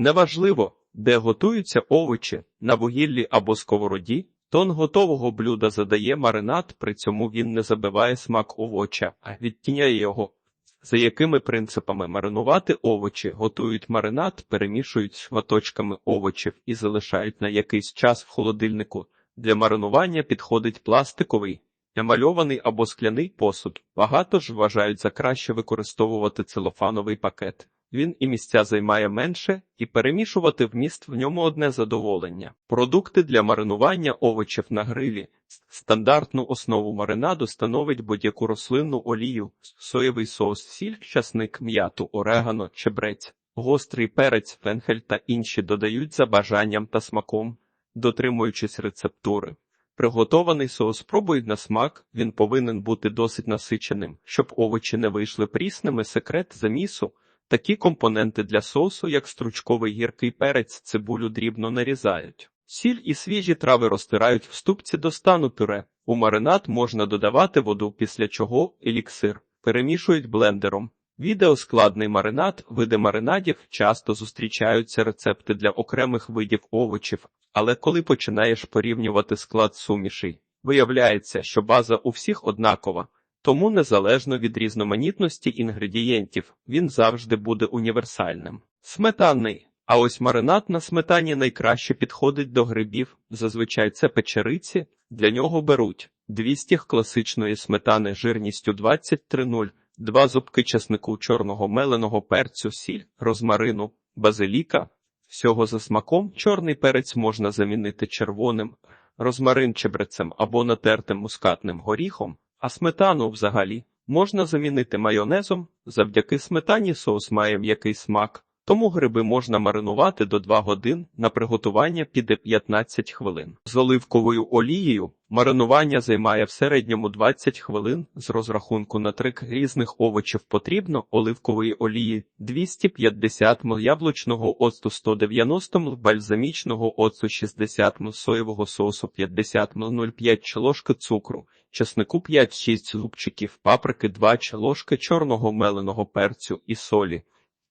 Неважливо, де готуються овочі на вугіллі або сковороді. Тон готового блюда задає маринад, при цьому він не забиває смак овоча, а відтіняє його. За якими принципами маринувати овочі, готують маринад, перемішують шматочками овочів і залишають на якийсь час в холодильнику. Для маринування підходить пластиковий, емальований або скляний посуд. Багато ж вважають за краще використовувати целофановий пакет. Він і місця займає менше, і перемішувати вміст в ньому одне задоволення. Продукти для маринування овочів на грилі. Стандартну основу маринаду становить будь-яку рослинну олію, соєвий соус, сіль, часник, м'яту, орегано, чебрець, гострий перець, фенхель та інші додають за бажанням та смаком, дотримуючись рецептури. Приготований соус пробують на смак, він повинен бути досить насиченим, щоб овочі не вийшли прісними. Секрет замісу. Такі компоненти для соусу, як стручковий гіркий перець, цибулю дрібно нарізають. Сіль і свіжі трави розтирають в ступці до стану пюре. У маринад можна додавати воду, після чого еліксир перемішують блендером. Відеоскладний маринад, види маринадів часто зустрічаються рецепти для окремих видів овочів, але коли починаєш порівнювати склад сумішей, виявляється, що база у всіх однакова. Тому незалежно від різноманітності інгредієнтів, він завжди буде універсальним. Сметанний. А ось маринад на сметані найкраще підходить до грибів. Зазвичай це печериці, для нього беруть 200 класичної сметани жирністю 23,0, 2 зубки часнику чорного меленого перцю, сіль, розмарину, базиліка. Всього за смаком чорний перець можна замінити червоним, розмарин чебрецем або натертим мускатним горіхом. А сметану взагалі можна замінити майонезом. Завдяки сметані соус має м'який смак, тому гриби можна маринувати до 2 годин, на приготування піде 15 хвилин. З оливковою олією маринування займає в середньому 20 хвилин. З розрахунку на три різних овочів потрібно оливкової олії 250 мл яблучного оцту 190 мл, бальзамічного оцту 60 мл, соєвого соусу 50 мл, 0,5 чолошки цукру чеснику 5-6 зубчиків, паприки 2 чолошки чорного меленого перцю і солі.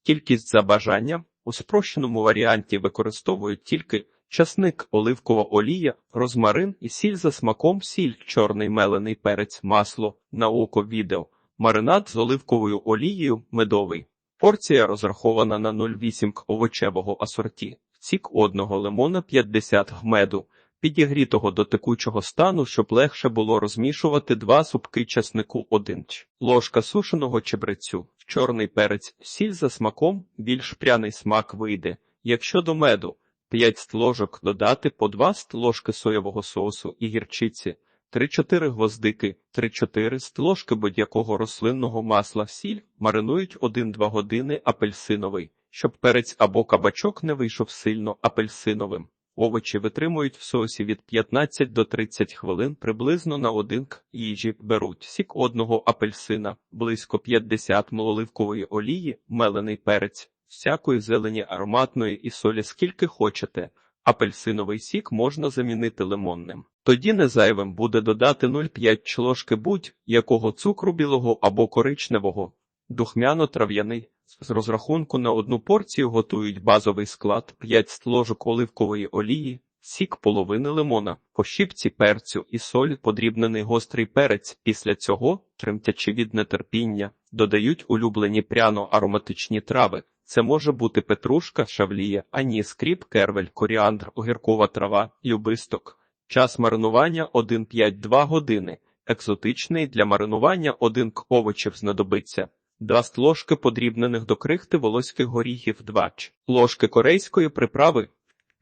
Кількість за бажанням у спрощеному варіанті використовують тільки часник, оливкова олія, розмарин і сіль за смаком, сіль, чорний мелений перець, масло, на око відео, маринад з оливковою олією, медовий. Порція розрахована на 0,8 к овочевого асорті, сік одного лимона 50 г меду підігрітого до текучого стану, щоб легше було розмішувати два зубки часнику 1 ч. ложка сушеного чебрецю, чорний перець, сіль за смаком, більш пряний смак вийде. Якщо до меду 5 ложок додати по 2 ложки соєвого соусу і гірчиці, 3-4 гвоздики, 3-4 ложки будь-якого рослинного масла сіль маринують 1-2 години апельсиновий, щоб перець або кабачок не вийшов сильно апельсиновим. Овочі витримують в соусі від 15 до 30 хвилин приблизно на один к їжі беруть сік одного апельсина, близько 50 мл оливкової олії, мелений перець, всякої зелені ароматної і солі скільки хочете. Апельсиновий сік можна замінити лимонним. Тоді незайвим буде додати 0,5 чолошки будь-якого цукру білого або коричневого, духмяно-трав'яний. З розрахунку на одну порцію готують базовий склад 5 ложок оливкової олії, сік половини лимона, по щіпці перцю і соль, подрібнений гострий перець. Після цього, тремтячи від нетерпіння, додають улюблені пряно-ароматичні трави. Це може бути петрушка, шавлія, аніс, кріп, кервель, коріандр, огіркова трава, любисток. Час маринування 1-5-2 години. Екзотичний для маринування 1 к овочів знадобиться. 2 ложки подрібнених до крихти волоських горіхів 2 ч. ложки корейської приправи,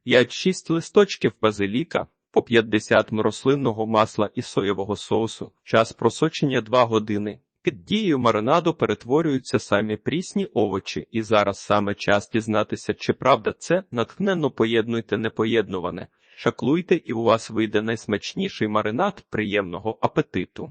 5-6 листочків базиліка, по 50 м рослинного масла і соєвого соусу, час просочення 2 години. Під дією маринаду перетворюються самі прісні овочі, і зараз саме час дізнатися, чи правда це натхненно поєднуйте непоєднуване. Шаклуйте, і у вас вийде найсмачніший маринад приємного апетиту.